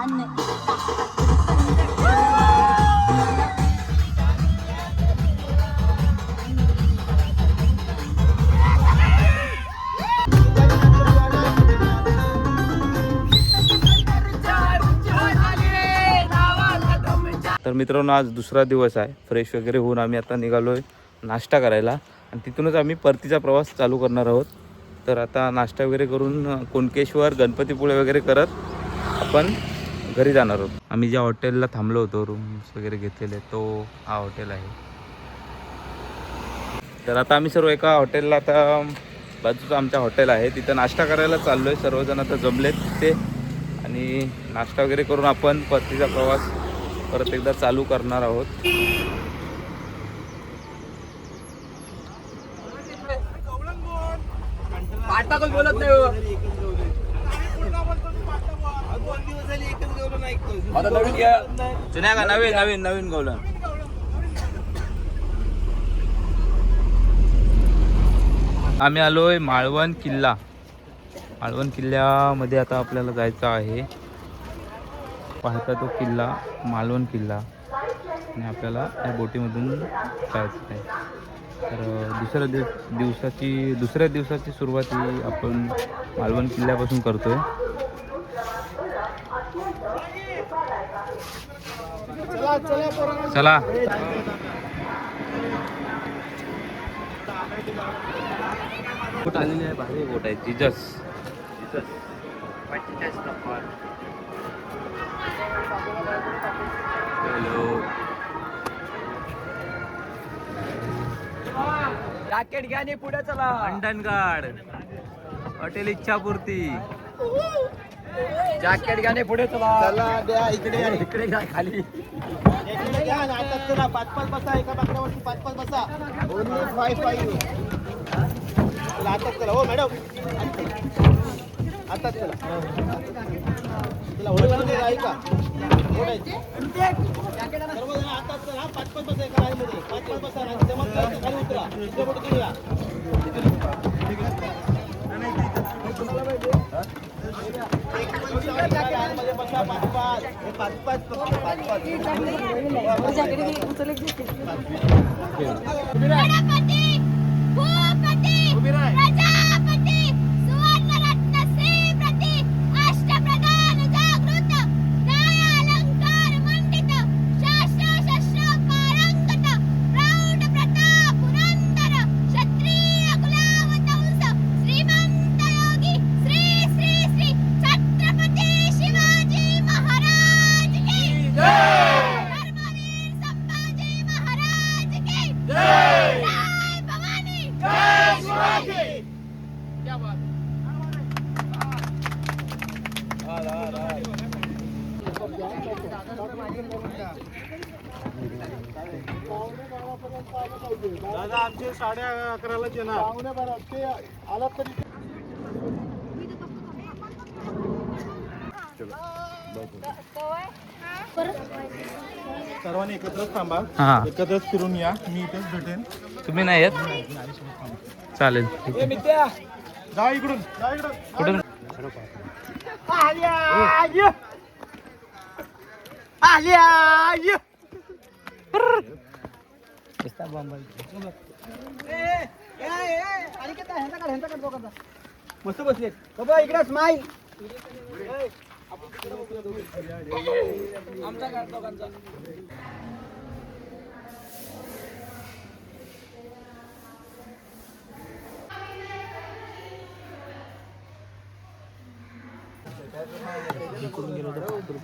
तर मित्रांनो आज दुसरा दिवस आहे. फ्रेश वगैरे होऊन आम्ही आता निघालो आहे नाश्ता करायला. आणि तिथूनच आम्ही परतीचा प्रवास चालू करणार आहोत. तर आता नाश्ता वगैरे करून कुणकेश्वर कोणकेश्वर गणपतीपुळे वगैरे करत आपण घरी जाणार आहोत आम्ही ज्या हॉटेलला थांबलो होतो रूम्स वगैरे घेतलेले तो हा हॉटेल आहे. तर आता आम्ही सर्व एका हॉटेलला आता बाजूचं आमच्या हॉटेल आहे. तिथं नाश्ता करायला चाललो आहे सर्वजण आता जमलेत तिथे. आणि नाश्ता वगैरे करून आपण परतीचा प्रवास परत एकदा चालू करणार आहोत. बोलत नाही हो. आता नवीन घ्या. जुन्या का नवीन नवीन नवीन गवलं आम्ही आलोय माळवण किल्ला. माळवण किल्ल्यामध्ये आता आपल्याला जायचं आहे. पाहता तो किल्ला मालवण किल्ला. आणि आपल्याला या बोटीमधून जायचं आहे. तर दुसऱ्या दिव दिवसाची दुसऱ्या दिवसाची सुरुवात ही आपण मालवण किल्ल्यापासून करतोय. चला. बोट आलेली आहे भारी बोट आहे जिजस हॅलो. जॅकेट घ्या आणि पुढे चला. अंडनगाड. हॉटेल इच्छापूर्ती. जॅकेट घ्या पुढे चला. चला द्या इकडे. इकडे घ्या खाली. पाच पाच बसा एका बाकड्यावरती पाच पाच बसा ओनली फाय फाईव्ह चला हातात चला. हो मॅडम. हातात चला. चला ओढायचं आहे का ओढायचं सर्वजण हातात चला. पाच पाच बसा एका लाईनमध्ये पाच पाच बसा जमत खाली उतरा. पाच पाच पाच फक्त पाच पाच. दादा आमचे साडे अकरालाच येणार. ते आलात तरी सर्वांनी एकत्रच थांबा. हां. एकत्रच फिरून या. मी इथेच भेटेन. तुम्ही नाही येत? चालेल. ठीक आहे. जा इकडून. जा इकडून. कुठून? मस्त बसलेत बाबा इकडे स्माईल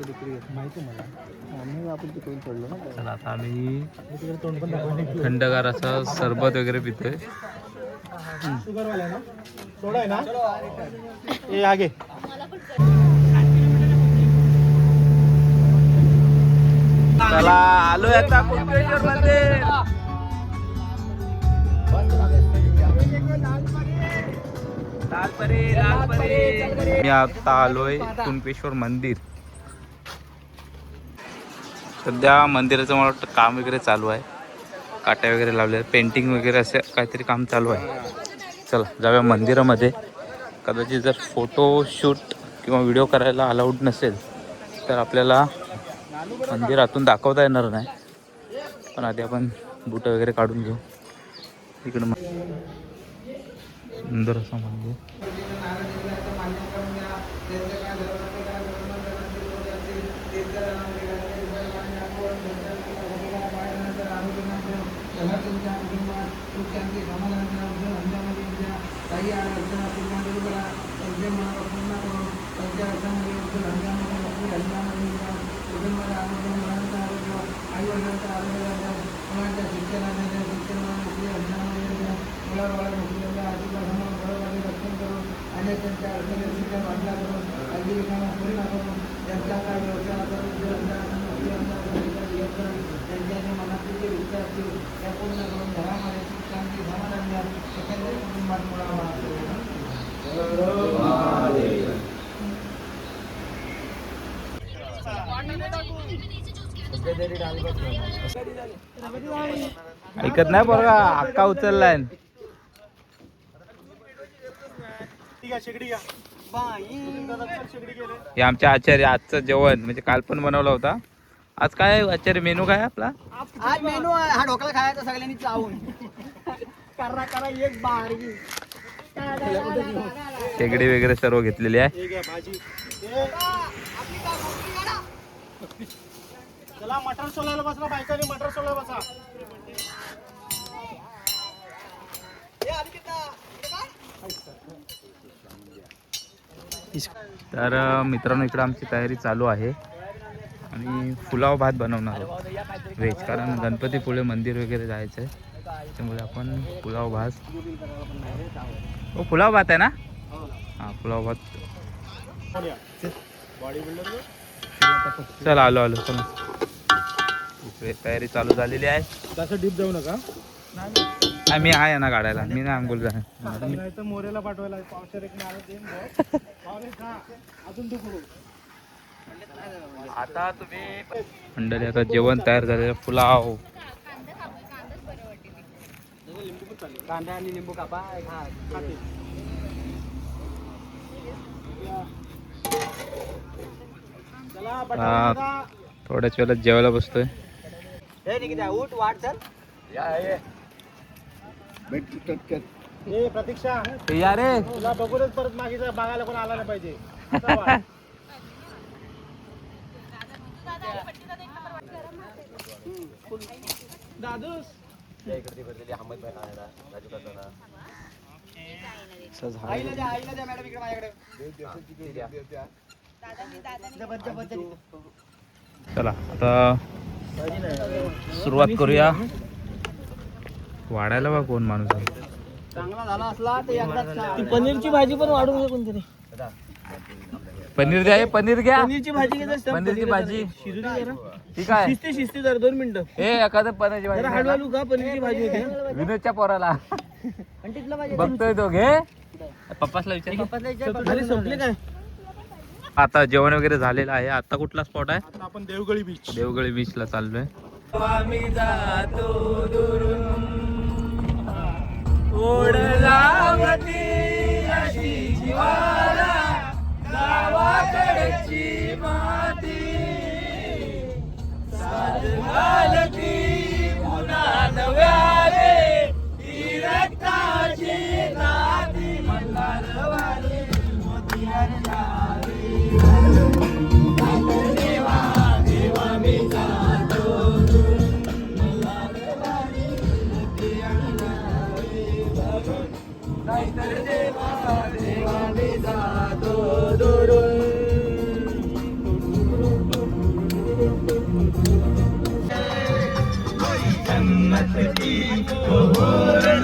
माहिती मला. आम्ही आपण तिकडून पडलो ना. चला आता आम्ही थंडगार असं सरबत वगैरे पितोय. शुगरवाला ना? सोडा आहे ना? ए आगे. चला आता मंदिर मी आता आलोय कुणकेश्वर मंदिर. सध्या मंदिराचं मला वाटतं काम वगैरे चालू आहे. काट्या वगैरे लावल्या पेंटिंग वगैरे असं काहीतरी काम चालू आहे. चला जाऊया मंदिरामध्ये. कदाचित जर फोटो शूट किंवा व्हिडिओ करायला अलाउड नसेल तर आपल्याला मंदिरातून दाखवता येणार नाही. पण आधी आपण बुटं वगैरे काढून घेऊ. इकडं मग सुंदर असं मंदिर. ऐकत नाही बरं का अक्का उचललाय. ठीक आहे शेगडी घ्या हे आमच्या आचार्य आजचं जेवण म्हणजे काल पण बनवलं होता. आज काय आचार्य मेनू काय आपला? आज मेनू हा ढोकळा खायचा सगळ्यांनी चावून करा करा एक बारी शेगडी वगैरे सर्व घेतलेली आहे. चला मटर सोलायला बसला बायकाने मटर सोलायला बसा. तर मित्रांनो इकडं आमची तयारी चालू आहे. आणि पुलाव भात बनवणार आहोत. व्हेज कारण गणपतीपुळे मंदिर वगैरे जायचं आहे त्यामुळे आपण पुलाव भात हो पुलाव भात आहे ना? हां पुलाव भात. चला आलो आलो चला. इकडे तयारी चालू झालेली आहे. तसं डीप जाऊ नका. नाही, मी आहे ना काढायला मी जाणार नाही तर मोरेला पाठवायला पावसाळ्यात एक नारळ देईन भाऊ. पावरे खा अजून आता तुम्ही मंडळी आता जेवण तयार झालेलं पुलाव. कांदा आणि लिंबू कापा. खा चला हा. बटाटा थोड्याच वेळात जेवायला बसतोय. हे निकिता उठ वाट चल. प्रतीक्षा. या रे. तुला बघूनच परत मागे बघायला कोण आला नाही पाहिजे आता वाढ. दादूस आईला द्या आईला द्या मॅडम इकडे माझ्याकडे जबत, जबत, जबत. चला आता सुरुवात करूया वाढायला बा कोण माणूस आहे. चांगला झाला असला. पनीरची भाजी पण वाढून घे कोणतरी पनीर द्या हे पनीर घ्या. पनीरची भाजी घेत पनीरची भाजी. शिजू दे जरा. ठीक आहे. शिस्ती शिस्ती जरा दोन मिनिटं. हे एखादं पनीरची जरा भाजी हळूहळू का पनीरची भाजी होते. विनोदच्या पोराला. बघतोय तो घे पप्पासला विचार संपले काय? आता जेवण वगैरे झालेलं आहे. आता कुठला स्पॉट आहे? आता आपण देवगळी बीच देवगळी बीचला चाललोय. गावाकडची माती. साल घालती पुन्हा नव्याने ती रक्ताची नाती मंगळवारी मोतियांच्या உம்மத்துக்கு ஒவ்வொரு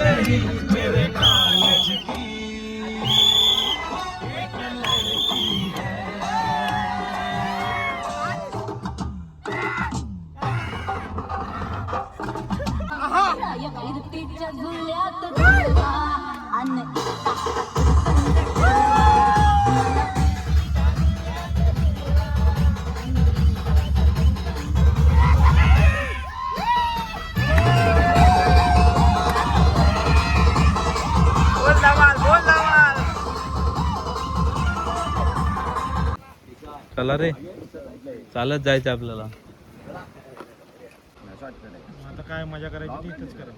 चला रे. चालत जायचं आपल्याला. आता काय मजा करायची ती इथंच करेल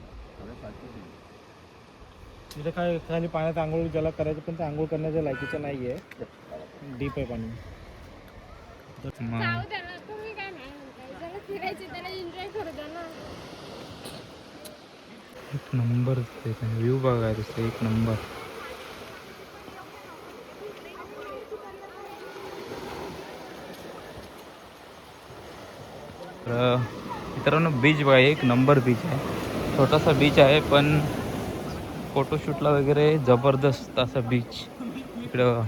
तिथे काय खाली पाण्यात आंघोळ ज्याला करायचं पण ते आंघोळ करण्याच्या लायकीचं नाही आहे डीप आहे पाणी. मग. जाऊ द्या ना तुम्ही काय नाही म्हणताय. ज्याला फिरायचे त्याला एन्जॉय करू द्या ना. एक नंबर व्ह्यू बघाय तसं एक नंबर. तर मित्रांनो बीच बघा एक नंबर बीच आहे. छोटासा बीच आहे पण फोटोशूटला वगैरे जबरदस्त असा बीच इकडं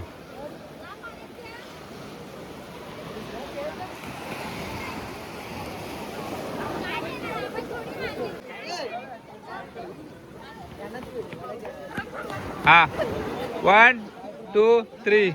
हा. One two three